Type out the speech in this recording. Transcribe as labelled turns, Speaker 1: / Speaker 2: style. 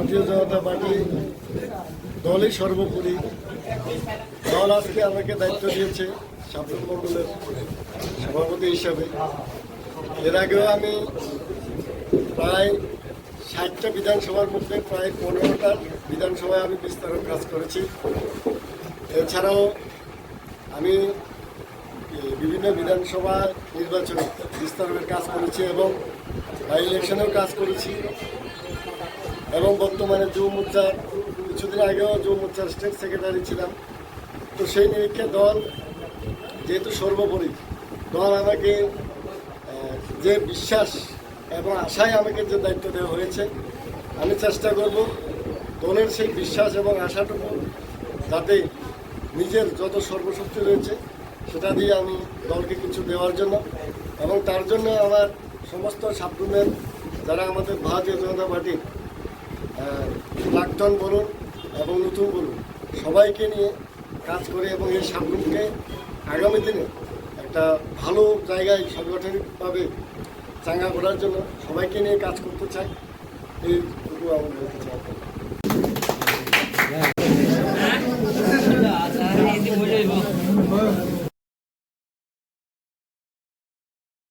Speaker 1: ভারতীয় জনতা পার্টি দলই সর্বোপরি। দল আজকে আমাকে দায়িত্ব দিয়েছে শাসক মণ্ডলের সভাপতি হিসাবে। এর আগেও আমি প্রায় ষাটটা বিধানসভার মধ্যে প্রায় পনেরোটা বিধানসভায় আমি বিস্তারক কাজ করেছি। এছাড়াও আমি বিভিন্ন বিধানসভা নির্বাচন বিস্তারকের কাজ করেছি এবং বাই ইলেকশনেও কাজ করেছি। এবং বর্তমানে যুব মোর্চার কিছুদিন আগেও যুব মোর্চার স্টেট সেক্রেটারি ছিলাম। তো সেই নিরীক্ষে দল যেহেতু সর্বোপরি, দল আমাকে যে বিশ্বাস এবং আশায় আমাকে যে দায়িত্ব দেওয়া হয়েছে, আমি চেষ্টা করব দলের সেই বিশ্বাস এবং আশাটুকু যাতে নিজের যত সর্বশক্তি রয়েছে, সেটা দিয়ে আমি দলকে কিছু দেওয়ার জন্য এবং তার জন্য আমার সমস্ত সাবরুমের যারা আমাদের ভারতীয় জনতা পার্টির প্লাকটন বলুন এবং নতুন বলুন, সবাইকে নিয়ে কাজ করে এবং এই সাবগ্রুপকে আগামী দিনে একটা ভালো জায়গায় সাংগঠনিকভাবে চাঙ্গা করার জন্য সবাইকে নিয়ে কাজ করতে চাই। এইটুকু আমি বলতে চাই। হ্যাঁ।